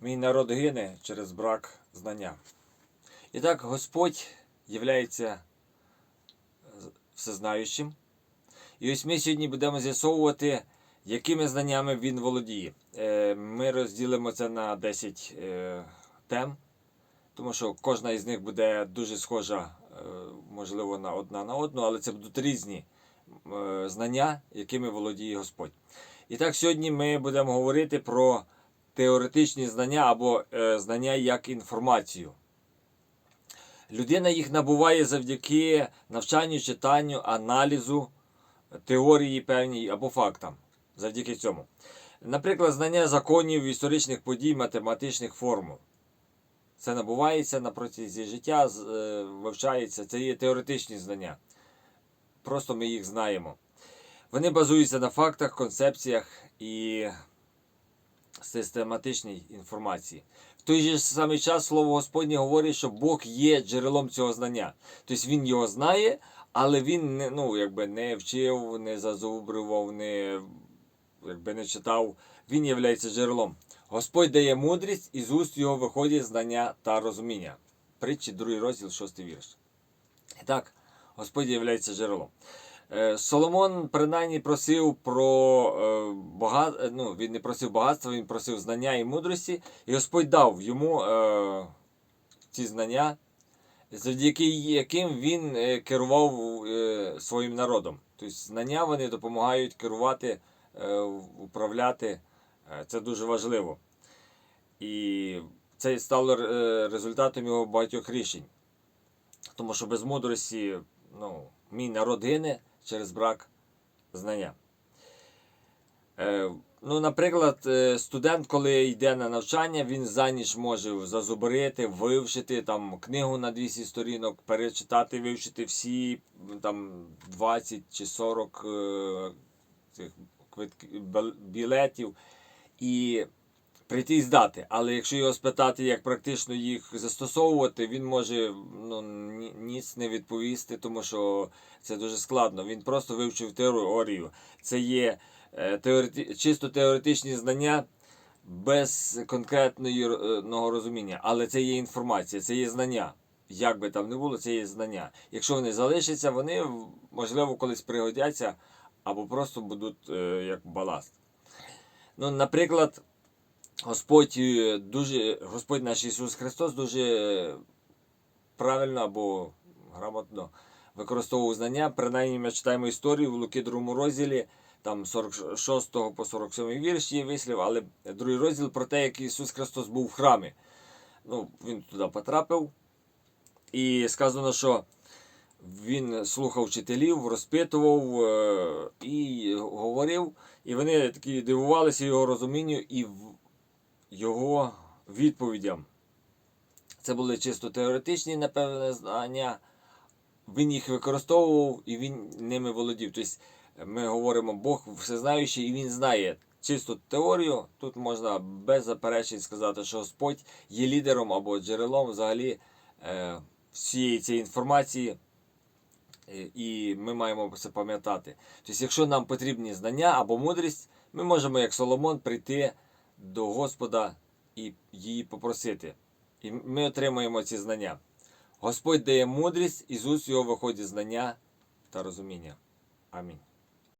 Мій народ гине через брак знання. І так Господь являється всезнаючим. І ось ми сьогодні будемо з'ясовувати, якими знаннями він володіє. Е, Ми розділимо це на 10 е, тем, тому що кожна із них буде дуже схожа, е, можливо, на одна на одну, але це будуть різні е, знання, якими володіє Господь. І так, сьогодні ми будемо говорити про теоретичні знання або е, знання як інформацію. Людина їх набуває завдяки навчанню, читанню, аналізу, теорії певній або фактам. Завдяки цьому. Наприклад, знання законів, історичних подій, математичних формул. Це набувається на протязі життя, е, вивчається. Це є теоретичні знання. Просто ми їх знаємо. Вони базуються на фактах, концепціях і систематичній інформації. В той же самий час слово Господнє говорить, що Бог є джерелом цього знання. Тобто він його знає, але він не, ну, якби не вчив, не зазубрював, не, якби не читав. Він є джерелом. Господь дає мудрість, і з уст його виходять знання та розуміння. Притчі, другий розділ, шостий вірш. І так, Господь є джерелом. Е, Соломон принаймні просив про багат... ну, він не просив багатства, він просив знання і мудрості, і Господь дав йому е, ці знання, завдяки яким він е, керував е, своїм народом. Тобто знання вони допомагають керувати, е, управляти. Е, Це дуже важливо. І це стало е, результатом його багатьох рішень. Тому що без мудрості ну, мій народ гине через брак знання. Е, ну, наприклад, е, студент, коли йде на навчання, він за ніч може зазубрити, вивчити там, книгу на 200 сторінок, перечитати, вивчити всі там, 20 чи 40 е, цих білетів і прийти і здати. Але якщо його спитати, як практично їх застосовувати, він може ну, ніц не відповісти, тому що це дуже складно. Він просто вивчив теорію. Це є е, теорети... чисто теоретичні знання без конкретного розуміння. Але це є інформація, це є знання. Як би там не було, це є знання. Якщо вони залишаться, вони можливо колись пригодяться або просто будуть е, як баласт. Ну, наприклад, Господь е, дуже, Господь наш Ісус Христос дуже правильно або грамотно використовував знання. Принаймні ми читаємо історію в Луки 2 розділі, там 46 по 47 вірш є вислів, але другий розділ про те, як Ісус Христос був в храмі. Ну, він туди потрапив. І сказано, що він слухав вчителів, розпитував е, і говорив, і вони такі дивувалися його розумінню і його відповідям. Це були чисто теоретичні, напевне, знання. Він їх використовував і він ними володів. Тобто ми говоримо, Бог всезнаючий і він знає чисту теорію. Тут можна без заперечень сказати, що Господь є лідером або джерелом взагалі е, всієї цієї інформації. І ми маємо це пам'ятати. Тобто, якщо нам потрібні знання або мудрість, ми можемо, як Соломон, прийти до Господа і її попросити. І ми отримаємо ці знання. Господь дає мудрість, і з уст його виходять знання та розуміння. Амінь.